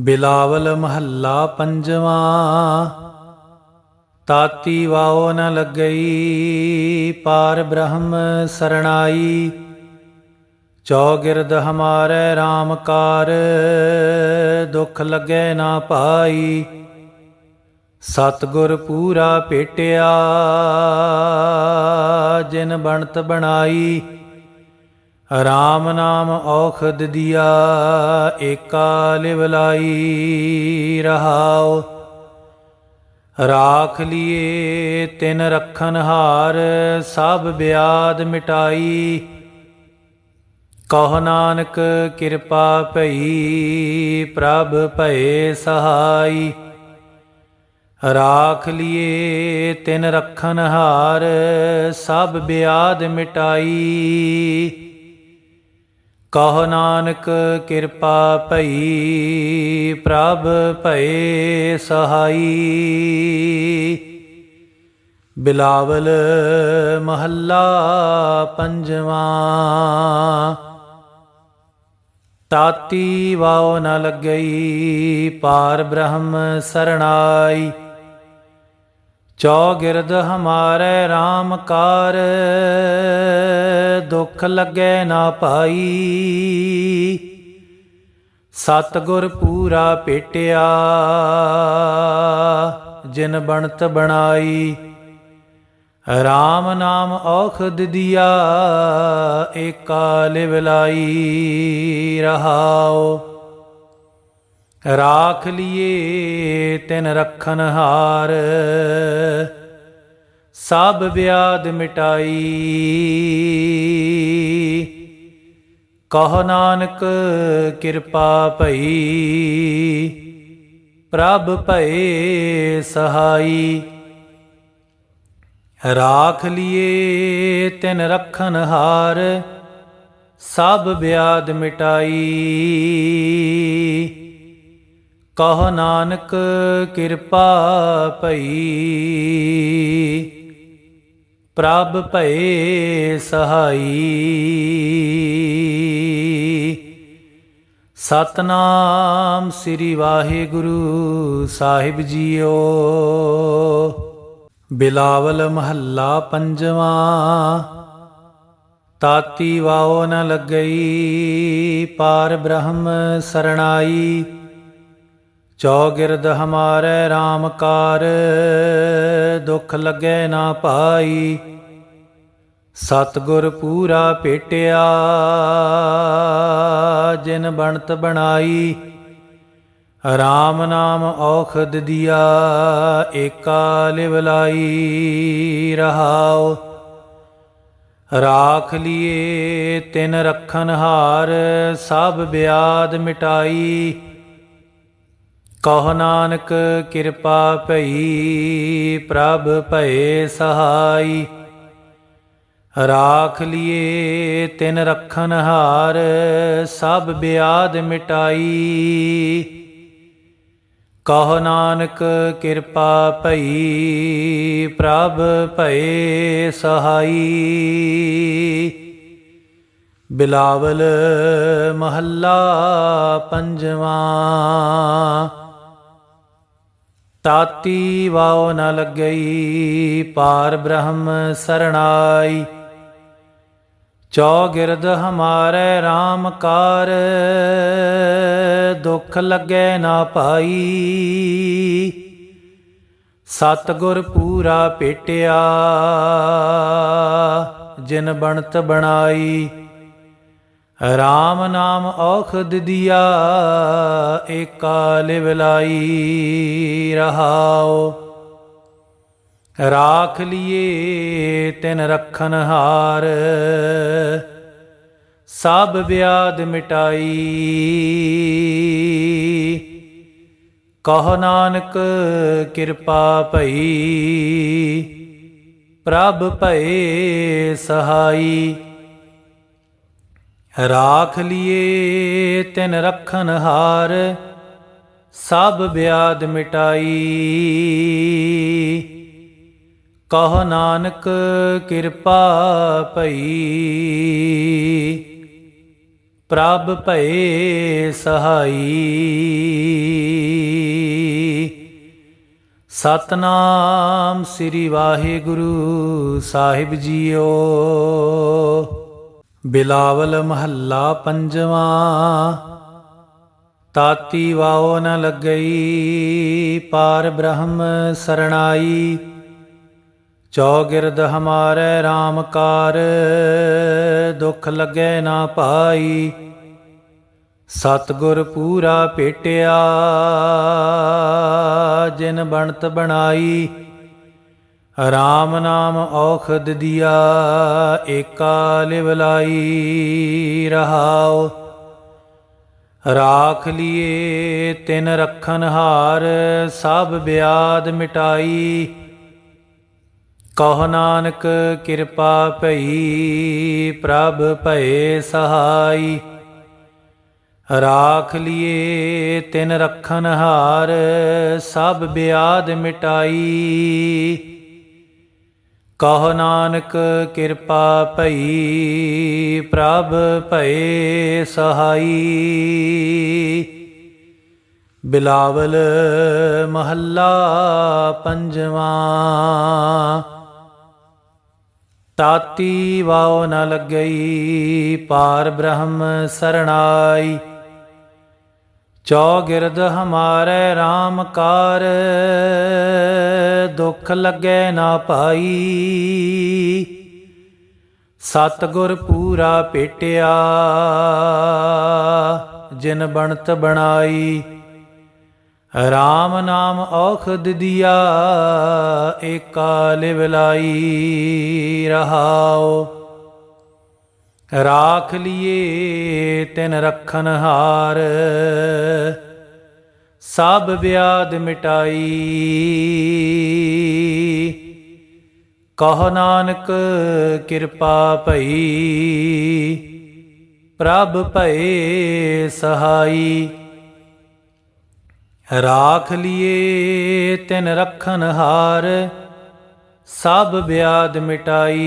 ਬਿਲਾਵਲ ਮਹੱਲਾ ਪੰਜਵਾਂ, ਤਾਤੀ ਵਾਓ ਨ ਲੱਗਈ, ਪਾਰ ਬ੍ਰਹਮ ਸਰਣਾਈ। ਚੌਗਿਰਦ ਹਮਾਰੇ RAM ਕਾਰ, ਦੁਖ ਲੱਗੇ ਨਾ ਪਾਈ ਸਤਗੁਰ ਪੂਰਾ ਭੇਟਿਆ ਜਿਨ ਬਣਤ ਬਣਾਈ। ਰਾਮ ਨਾਮ ਔਖਦ ਦਿਆ, ਏਕਾ ਲਿਵਲਾਈ ਰਹਾਉ। ਰਾਖ ਲਿਏ ਤਿਨ ਰਖਨ ਹਾਰ, ਸਭ ਬਿਆਦ ਮਿਟਾਈ। ਕਹ ਨਾਨਕ ਕਿਰਪਾ ਭਈ, ਪ੍ਰਭ ਭਏ ਸਹਾਈ। ਰਾਖ ਲਿਏ ਤਿਨ ਰਖਨ ਹਾਰ, ਸਭ ਬਿਆਦ ਮਿਟਾਈ। ਕਹ ਨਾਨਕ ਕਿਰਪਾ ਭਈ, ਪ੍ਰਭ ਭਏ ਸਹਾਈ। ਬਿਲਾਵਲ ਮਹੱਲਾ ਪੰਜਵਾਂ। ਤਾਤੀ ਵਾਉ ਨ ਲੱਗਈ, ਪਾਰ ਬ੍ਰਹਮ ਸਰਣਾਈ। ਚੌਗਿਰਦ ਹਮਾਰੇ RAM ਕਾਰ, ਦੁੱਖ ਲੱਗੇ ਨਾ ਪਾਈ ਸਤਗੁਰ ਪੂਰਾ ਭੇਟਿਆ ਜਿਨ ਬਣਤ ਬਣਾਈ। RAM ਨਾਮ ਔਖਦ ਦਿਆ, ਏਕਾ ਲਿਵਲਾਈ ਰਹਾਉ ਰਾਖ ਲਿਏ ਤਿਨ ਰਖਨ ਹਾਰ। ਸਭ ਬਿਆਦ ਮਿਟਾਈ। ਕਹ ਨਾਨਕ, ਕਿਰਪਾ ਭਈ। ਪ੍ਰਭ ਭਏ ਸਹਾਈ। ਰਾਖ ਲਿਏ ਤਿਨ ਰਖਨ ਹਾਰ। ਸਭ ਬਿਆਦ ਮਿਟਾਈ। ਕਹ ਨਾਨਕ ਕਿਰਪਾ ਭਈ, ਪ੍ਰਭ ਭਏ ਸਹਾਈ। ਸਤਨਾਮ ਸ੍ਰੀ ਵਾਹਿਗੁਰੂ ਸਾਹਿਬ ਜੀਓ। ਬਿਲਾਵਲ ਮਹੱਲਾ ਪੰਜਵਾਂ, ਤਾਤੀ ਵਾਓ ਨ ਲੱਗਈ, ਪਾਰ ਬ੍ਰਹਮ ਸਰਣਾਈ। ਚੌਗਿਰਦ ਹਮਾਰੇ RAM ਕਾਰ, ਦੁਖ ਲੱਗੇ ਨਾ ਪਾਈ ਸਤਗੁਰ ਪੂਰਾ ਭੇਟਿਆ ਜਿਨ ਬਣਤ ਬਣਾਈ। RAM ਨਾਮ ਔਖਦ ਦਿਆ, ਏਕਾ ਲਿਵਲਾਈ ਰਹਾਓ ਰਾਖ ਲਿਏ ਤਿਨ ਰਖਨ ਹਾਰ, ਸਭ ਬਿਆਦ ਮਿਟਾਈ। ਕਹ ਨਾਨਕ ਕਿਰਪਾ ਭਈ, ਪ੍ਰਭ ਭਏ ਸਹਾਈ। ਰਾਖ ਲਿਏ ਤਿਨ ਰਖਨ ਹਾਰ, ਸਭ ਬਿਆਦ ਮਿਟਾਈ। ਕਹ ਨਾਨਕ ਕਿਰਪਾ ਭਈ, ਪ੍ਰਭ ਭਏ ਸਹਾਈ। ਬਿਲਾਵਲ ਮਹੱਲਾ ਪੰਜਵਾਂ। ਤਾਤੀ ਵਾਉ ਨ ਲੱਗਈ, ਪਾਰ ਬ੍ਰਹਮ ਸਰਣਾਈ। ਚੌਗਿਰਦ ਹਮਾਰੇ RAM ਕਾਰ, ਦੁੱਖ ਲੱਗੇ ਨਾ ਪਾਈ ਸਤਗੁਰ ਪੂਰਾ ਭੇਟਿਆ ਜਿਨ ਬਣਤ ਬਣਾਈ। RAM ਨਾਮ ਔਖਦ ਦਿਆ ਏਕਾ ਲਿਵਲਾਈ ਰਹਾਉ। ਰਾਖ ਲਿਏ ਤਿਨ ਰਖਨ ਹਾਰ, ਸਭ ਬਿਆਦ ਮਿਟਾਈ। ਕਹ ਨਾਨਕ, ਕਿਰਪਾ ਭਈ, ਪ੍ਰਭ ਭਏ ਸਹਾਈ। ਰਾਖ ਲਿਏ ਤਿਨ ਰਖਨ ਹਾਰ, ਸਭ ਬਿਆਦ ਮਿਟਾਈ। ਕਹ ਨਾਨਕ ਕਿਰਪਾ ਭਈ, ਪ੍ਰਭ ਭਏ ਸਹਾਈ। ਸਤਨਾਮ ਸ੍ਰੀ ਵਾਹਿਗੁਰੂ ਸਾਹਿਬ ਜੀਓ। ਬਿਲਾਵਲ ਮਹੱਲਾ ਪੰਜਵਾਂ, ਤਾਤੀ ਵਾਓ ਨ ਲੱਗਈ, ਪਾਰ ਬ੍ਰਹਮ ਸਰਣਾਈ। ਚੌਗਿਰਦ ਹਮਾਰੇ RAM ਕਾਰ, ਦੁਖ ਲੱਗੇ ਨਾ ਪਾਈ। ਸਤਗੁਰ ਪੂਰਾ ਭੇਟਿਆ ਜਿਨ ਬਣਤ ਬਣਾਈ। RAM ਨਾਮ ਔਖਦ ਦਿਆ, ਏਕਾ ਲਿਵ ਲਾਈ ਰਹਾਉ। ਰਾਖ ਲਿਏ ਤਿਨ ਰਖਨ ਹਾਰ, ਸਭ ਬਿਆਦ ਮਿਟਾਈ। ਕਹ ਨਾਨਕ ਕਿਰਪਾ ਭਈ, ਪ੍ਰਭ ਭਏ ਸਹਾਈ। ਰਾਖ ਲਿਏ ਤਿਨ ਰਖਨ ਹਾਰ, ਸਭ ਬਿਆਦ ਮਿਟਾਈ। ਕਹ ਨਾਨਕ ਕਿਰਪਾ ਭਈ, ਪ੍ਰਭ ਭਏ ਸਹਾਈ। ਬਿਲਾਵਲ ਮਹੱਲਾ ਪੰਜਵਾਂ। ਤਾਤੀ ਵਾਉ ਨ ਲੱਗਈ, ਪਾਰ ਬ੍ਰਹਮ ਸਰਣਾਈ। ਚੌਗਿਰਦ ਹਮਾਰੇ RAM ਕਾਰ, ਦੁੱਖ ਲੱਗੇ ਨਾ ਪਾਈ ਸਤਗੁਰ ਪੂਰਾ ਭੇਟਿਆ ਜਿਨ ਬਣਤ ਬਣਾਈ। RAM ਨਾਮ ਔਖਦ ਦਿਆ, ਏਕਾ ਲਿਵ ਲਾਈ ਰਹਾਓ। ਰਾਖ ਲਿਏ ਤਿਨ ਰਖਨ ਹਾਰ। ਸਭ ਬਿਆਦ ਮਿਟਾਈ। ਕਹ ਨਾਨਕ ਕਿਰਪਾ ਭਈ, ਪ੍ਰਭ ਭਏ ਸਹਾਈ। ਰਾਖ ਲਿਏ ਤਿਨ ਰਖਨ ਹਾਰ, ਸਭ ਬਿਆਦ ਮਿਟਾਈ।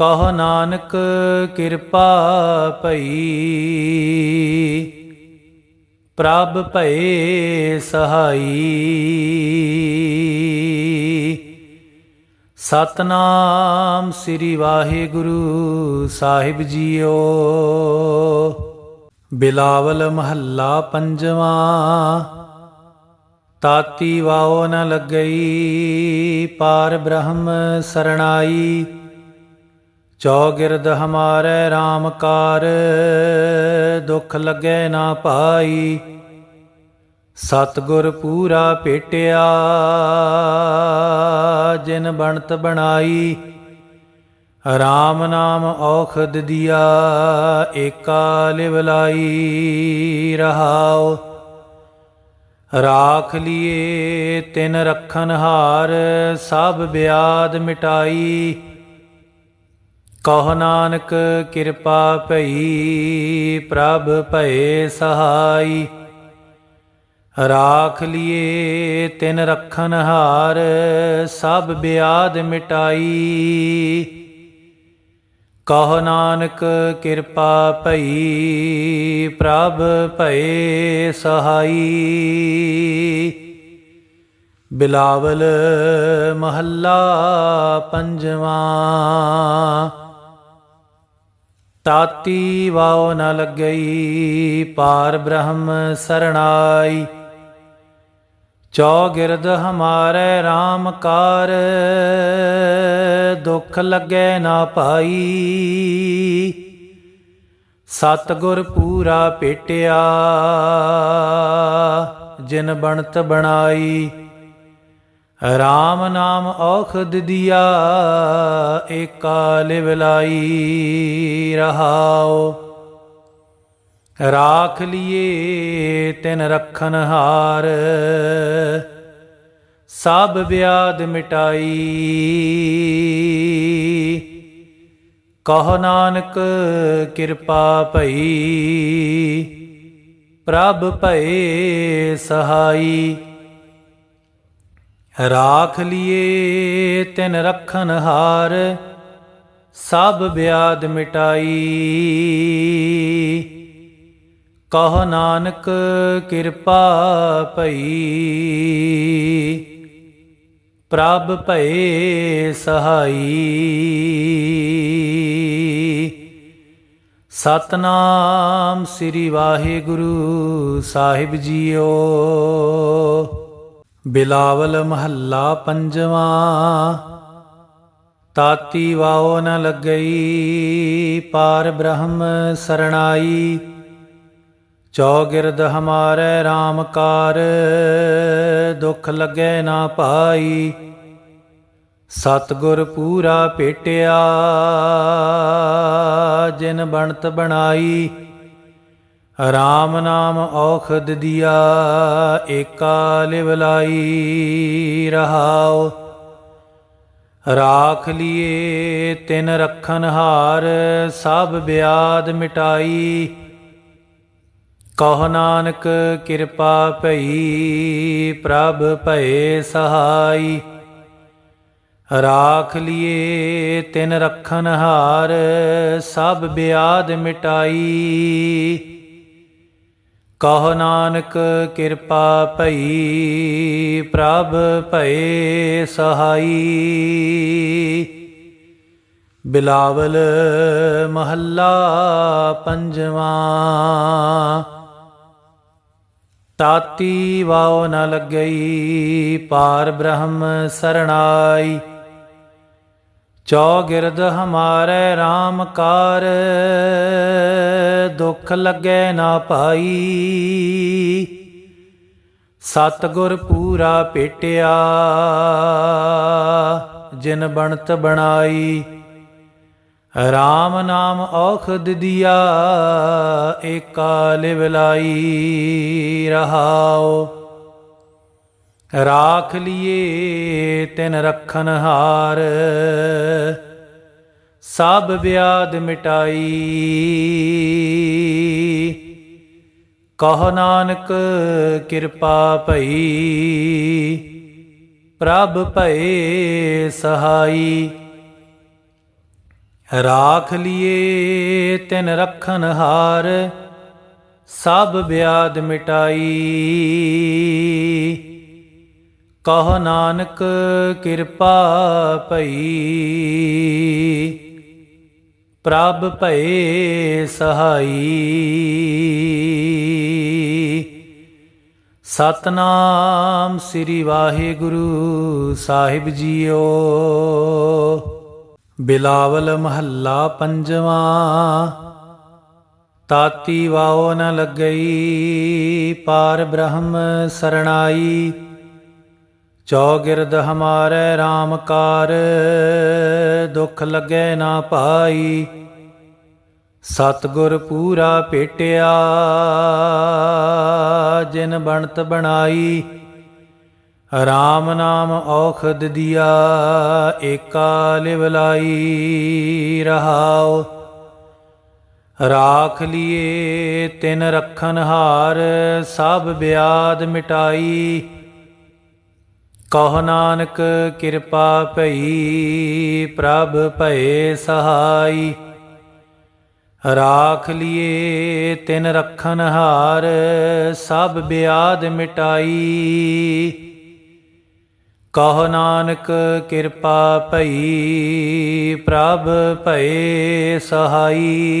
ਕਹ ਨਾਨਕ ਕਿਰਪਾ ਭਈ। ਪ੍ਰਭ ਭਏ ਸਹਾਈ। ਸਤਨਾਮ ਸ੍ਰੀ ਵਾਹਿਗੁਰੂ ਸਾਹਿਬ ਜੀਓ। ਬਿਲਾਵਲ ਮਹੱਲਾ ਪੰਜਵਾਂ। ਤਾਤੀ ਵਾਓ ਨ ਲੱਗਈ, ਪਾਰ ਬ੍ਰਹਮ ਸਰਣਾਈ। ਚੌਗਿਰਦ ਹਮਾਰੇ RAM ਕਾਰ, ਦੁਖ ਲੱਗੇ ਨਾ ਪਾਈ ਸਤਗੁਰ ਪੂਰਾ ਭੇਟਿਆ ਜਿਨ ਬਣਤ ਬਣਾਈ। RAM ਨਾਮ ਔਖਦ ਦਿਆ, ਏਕਾ ਲਿਵ ਲਾਈ ਰਹਾਉ। ਰਾਖ ਲਿਏ ਤਿਨ ਰਖਨ ਹਾਰ, ਸਭ ਬਿਆਦ ਮਿਟਾਈ। ਕਹ ਨਾਨਕ ਕਿਰਪਾ ਭਈ, ਪ੍ਰਭ ਭਏ ਸਹਾਈ। ਰਾਖ ਲਿਏ ਤਿਨ ਰਖਨ ਹਾਰ, ਸਭ ਬਿਆਦ ਮਿਟਾਈ। ਕਹ ਨਾਨਕ ਕਿਰਪਾ ਭਈ, ਪ੍ਰਭ ਭਏ ਸਹਾਈ। ਬਿਲਾਵਲ ਮਹੱਲਾ ਪੰਜਵਾਂ ਤਾਤੀ ਵਾਉ ਨ ਲੱਗਈ, ਪਾਰ ਬ੍ਰਹਮ ਸਰਣਾਈ। ਚੌਗਿਰਦ ਹਮਾਰੇ RAM ਕਾਰ, ਦੁੱਖ ਲੱਗੇ ਨਾ ਪਾਈ ਸਤਗੁਰ ਪੂਰਾ ਭੇਟਿਆ ਜਿਨ ਬਣਤ ਬਣਾਈ। RAM ਨਾਮ ਔਖਦ ਦਿਆ, ਏਕਾ ਲਿਵ ਰਹਾਓ ਰਾਖ ਲਿਏ ਤਿਨ ਰਖਨ ਹਾਰ, ਸਭ ਬਿਆਦ ਮਿਟਾਈ। ਕਹ ਨਾਨਕ, ਕਿਰਪਾ ਭਈ, ਪ੍ਰਭ ਭਏ ਸਹਾਈ। ਰਾਖ ਲਿਏ ਤਿਨ ਰਖਨ ਹਾਰ, ਸਭ ਬਿਆਦ ਮਿਟਾਈ। ਕਹ ਨਾਨਕ ਕਿਰਪਾ ਭਈ, ਪ੍ਰਭ ਭਏ ਸਹਾਈ। ਸਤਨਾਮ ਸ੍ਰੀ ਵਾਹਿਗੁਰੂ ਸਾਹਿਬ ਜੀਓ। ਬਿਲਾਵਲ ਮਹੱਲਾ ਪੰਜਵਾਂ, ਤਾਤੀ ਵਾਓ ਨ ਲੱਗਈ, ਪਾਰ ਬ੍ਰਹਮ ਸਰਣਾਈ। ਚੌਗਿਰਦ ਹਮਾਰੇ RAM ਕਾਰ, ਦੁਖ ਲਗੇ ਨਾ ਪਾਈ। ਸਤਗੁਰ ਪੂਰਾ ਭੇਟਿਆ ਜਿਨ ਬਣਤ ਬਣਾਈ। RAM ਨਾਮ ਔਖਦ ਦਿਆ, ਏਕਾ ਲਿਵਲਾਈ ਰਹਾਉ। ਰਾਖ ਲਿਏ ਤਿਨ ਰਖਨ ਹਾਰ, ਸਭ ਬਿਆਦ ਮਿਟਾਈ। ਕਹ ਨਾਨਕ ਕਿਰਪਾ ਭਈ, ਪ੍ਰਭ ਭਏ ਸਹਾਈ। ਰਾਖ ਲਿਏ ਤਿਨ ਰਖਨ ਹਾਰ, ਸਭ ਬਿਆਦ ਮਿਟਾਈ। ਕਹ ਨਾਨਕ ਕਿਰਪਾ ਭਈ, ਪ੍ਰਭ ਭਏ ਸਹਾਈ। ਬਿਲਾਵਲ ਮਹੱਲਾ ਪੰਜਵਾਂ। ਤਾਤੀ ਵਾਉ ਨ ਲੱਗਈ, ਪਾਰ ਬ੍ਰਹਮ ਸਰਣਾਈ। ਚੌਗਿਰਦ ਹਮਾਰੇ RAM ਕਾਰ, ਦੁੱਖ ਲੱਗੇ ਨਾ ਪਾਈ ਸਤਗੁਰ ਪੂਰਾ ਭੇਟਿਆ ਜਿਨ ਬਣਤ ਬਣਾਈ। RAM ਨਾਮ ਔਖਦ ਦਿਆ, ਏਕਾ ਲਿਵਲਾਈ ਰਹਾਓ। ਰਾਖ ਲਿਏ ਤਿਨ ਰਖਨ ਹਾਰ। ਸਭ ਬਿਆਦ ਮਿਟਾਈ। ਕਹ ਨਾਨਕ ਕਿਰਪਾ ਭਈ, ਪ੍ਰਭ ਭਏ ਸਹਾਈ। ਰਾਖ ਲਿਏ ਤਿਨ ਰਖਨ ਹਾਰ, ਸਭ ਬਿਆਦ ਮਿਟਾਈ। ਕਹ ਨਾਨਕ ਕਿਰਪਾ ਭਈ। ਪ੍ਰਭ ਭਏ ਸਹਾਈ। ਸਤਨਾਮ ਸ੍ਰੀ ਵਾਹਿਗੁਰੂ ਸਾਹਿਬ ਜੀਓ। ਬਿਲਾਵਲ ਮਹੱਲਾ ਪੰਜਵਾਂ। ਤਾਤੀ ਵਾਓ ਨ ਲੱਗਈ, ਪਾਰ ਬ੍ਰਹਮ ਸਰਣਾਈ। ਚੌਗਿਰਦ ਹਮਾਰੇ RAM ਕਾਰ, ਦੁਖ ਲੱਗੇ ਨਾ ਪਾਈ ਸਤਗੁਰ ਪੂਰਾ ਭੇਟਿਆ ਜਿਨ ਬਣਤ ਬਣਾਈ। RAM ਨਾਮ ਔਖਦ ਦਿਆ, ਏਕਾ ਲਿਵਲਾਈ ਰਹਾਓ ਰਾਖ ਲਿਏ ਤਿਨ ਰਖਨ ਹਾਰ, ਸਭ ਬਿਆਦ ਮਿਟਾਈ। ਕਹ ਨਾਨਕ ਕਿਰਪਾ ਭਈ, ਪ੍ਰਭ ਭਏ ਸਹਾਈ। ਰਾਖ ਲਿਏ ਤਿਨ ਰਖਨ ਹਾਰ, ਸਭ ਬਿਆਦ ਮਿਟਾਈ। ਕਹ ਨਾਨਕ ਕਿਰਪਾ ਭਈ, ਪ੍ਰਭ ਭਏ ਸਹਾਈ।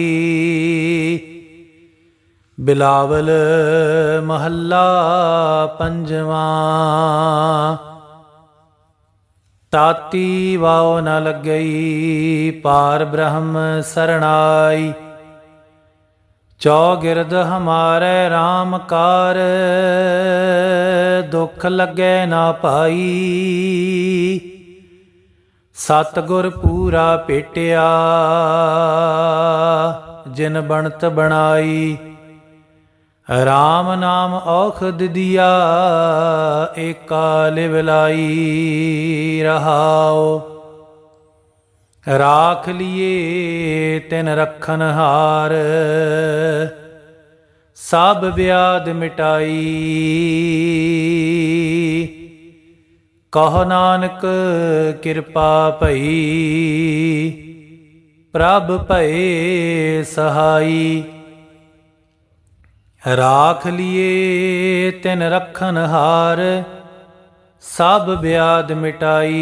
ਬਿਲਾਵਲ ਮਹੱਲਾ ਪੰਜਵਾਂ ਤਾਤੀ ਵਾਉ ਨ ਲੱਗਈ, ਪਾਰ ਬ੍ਰਹਮ ਸਰਣਾਈ। ਚੌਗਿਰਦ ਹਮਾਰੇ RAM ਕਾਰ, ਦੁੱਖ ਲੱਗੇ ਨਾ ਪਾਈ ਸਤਗੁਰ ਪੂਰਾ ਭੇਟਿਆ ਜਿਨ ਬਣਤ ਬਣਾਈ। RAM ਨਾਮ ਔਖਦ ਦਿਆ, ਏਕਾ ਲਿਵਲਾਈ ਰਹਾਉ। ਰਾਖ ਲਿਏ ਤਿਨ ਰਖਨ ਹਾਰ, ਸਭ ਬਿਆਦ ਮਿਟਾਈ। ਕਹ ਨਾਨਕ, ਕਿਰਪਾ ਭਈ, ਪ੍ਰਭ ਭਏ ਸਹਾਈ। ਰਾਖ ਲਿਏ ਤਿਨ ਰਖਨ ਹਾਰ, ਸਭ ਬਿਆਦ ਮਿਟਾਈ।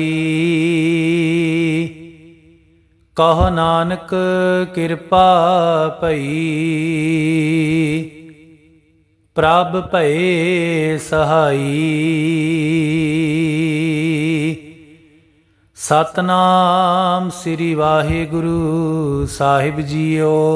ਕਹ ਨਾਨਕ ਕਿਰਪਾ ਭਈ, ਪ੍ਰਭ ਭਏ ਸਹਾਈ। ਸਤਨਾਮ ਸ੍ਰੀ ਵਾਹਿਗੁਰੂ ਸਾਹਿਬ ਜੀਓ।